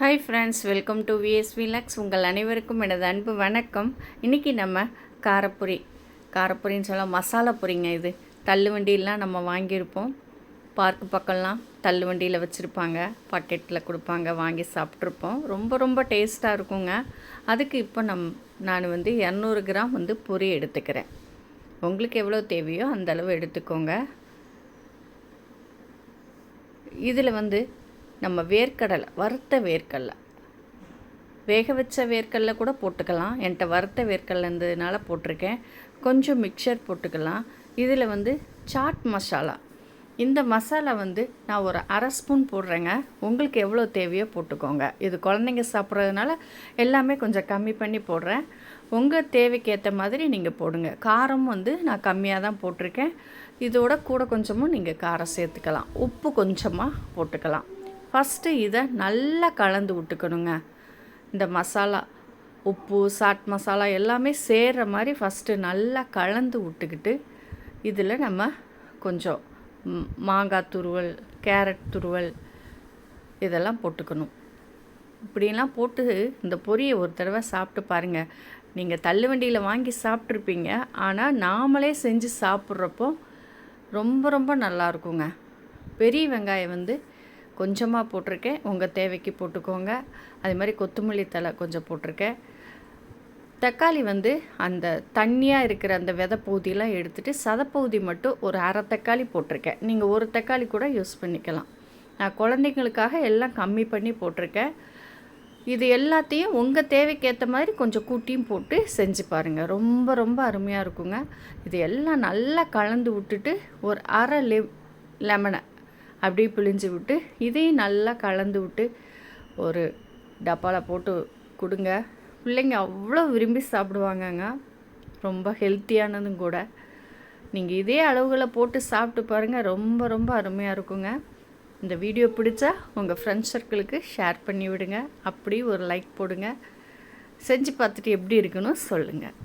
Hi friends welcome to VS Lux உங்கள் அனைவருக்கும் எனது அன்பு வணக்கம். இன்றைக்கி நம்ம காரப்பொரி காரப்பொரின்னு சொல்ல மசாலா பொரிங்க இது. தள்ளு வண்டியெலாம் நம்ம வாங்கியிருப்போம். பார்க்கு பக்கம்லாம் தள்ளு வண்டியில் வச்சுருப்பாங்க. பாக்கெட்டில் கொடுப்பாங்க வாங்கி சாப்பிட்ருப்போம். ரொம்ப ரொம்ப டேஸ்ட்டாக இருக்குங்க. அதுக்கு இப்போ நம் நான் வந்து இரநூறு கிராம் வந்து பொரி எடுத்துக்கிறேன். உங்களுக்கு எவ்வளோ தேவையோ அந்தளவு எடுத்துக்கோங்க. இதில் வந்து நம்ம வேர்க்கடலை வறுத்த வேர்க்கடலை. வேக வச்ச வேர்க்கடலை கூட போட்டுக்கலாம். என்கிட்ட வறுத்த வேர்க்கடலை இருந்ததுனால போட்டிருக்கேன். கொஞ்சம் மிக்சர் போட்டுக்கலாம். இதில் வந்து சாட் மசாலா இந்த மசாலா வந்து நான் ஒரு அரை ஸ்பூன் போடுறேங்க. உங்களுக்கு எவ்வளோ தேவையோ போட்டுக்கோங்க. இது குழந்தைங்க சாப்பிட்றதுனால எல்லாமே கொஞ்சம் கம்மி பண்ணி போடுறேன். உங்கள் தேவைக்கு ஏற்ற மாதிரி நீங்கள் போடுங்க. காரம் வந்து நான் கம்மியாக தான் போட்டிருக்கேன். இதோட கூட கொஞ்சமும் நீங்கள் காரம் சேர்த்துக்கலாம். உப்பு கொஞ்சமாக போட்டுக்கலாம். ஃபஸ்ட்டு இதை நல்லா கலந்து விட்டுக்கணுங்க. இந்த மசாலா உப்பு சாட் மசாலா எல்லாமே சேர்கிற மாதிரி ஃபஸ்ட்டு நல்லா கலந்து விட்டுக்கிட்டு இதில் நம்ம கொஞ்சம் மாங்காய் துருவல் கேரட் துருவல் இதெல்லாம் போட்டுக்கணும். இப்படியெல்லாம் போட்டு இந்த பொரியை ஒரு தடவை சாப்பிட்டு பாருங்கள் நீங்கள் தள்ளுவண்டியில் வாங்கி சாப்பிட்ருப்பீங்க ஆனால் நாமளே செஞ்சு சாப்பிட்றப்போ ரொம்ப ரொம்ப நல்லா இருக்குங்க. பெரிய வெங்காயம் வந்து கொஞ்சமாக போட்டிருக்கேன். உங்கள் தேவைக்கு போட்டுக்கோங்க. அதே மாதிரி கொத்தமல்லி தழை கொஞ்சம் போட்டிருக்கேன். தக்காளி வந்து அந்த தண்ணியாக இருக்கிற அந்த விதை பகுதியெலாம் எடுத்துகிட்டு சதப்பகுதி மட்டும் ஒரு அரை தக்காளி போட்டிருக்கேன். நீங்கள் ஒரு தக்காளி கூட யூஸ் பண்ணிக்கலாம். நான் குழந்தைங்களுக்காக எல்லாம் கம்மி பண்ணி போட்டிருக்கேன். இது எல்லாத்தையும் உங்கள் தேவைக்கு ஏற்ற மாதிரி கொஞ்சம் கூட்டியும் போட்டு செஞ்சு பாருங்கள் ரொம்ப ரொம்ப அருமையாக இருக்குங்க. இது எல்லாம் நல்லா கலந்து விட்டுட்டு ஒரு அரை லெ லெமனை அப்படியே பிழிஞ்சு விட்டு இதையும் நல்லா கலந்து விட்டு ஒரு டப்பாவில் போட்டு கொடுங்க. பிள்ளைங்க அவ்வளோ விரும்பி சாப்பிடுவாங்கங்க. ரொம்ப ஹெல்த்தியானதும் கூட. நீங்கள் இதே அளவுகளை போட்டு சாப்பிட்டு பாருங்கள் ரொம்ப ரொம்ப அருமையாக இருக்குங்க. இந்த வீடியோ பிடிச்சா உங்கள் ஃப்ரெண்ட்ஸ் சர்க்கிளுக்கு ஷேர் பண்ணி விடுங்க. அப்படி ஒரு லைக் போடுங்க. செஞ்சு பார்த்துட்டு எப்படி இருக்குன்னு சொல்லுங்கள்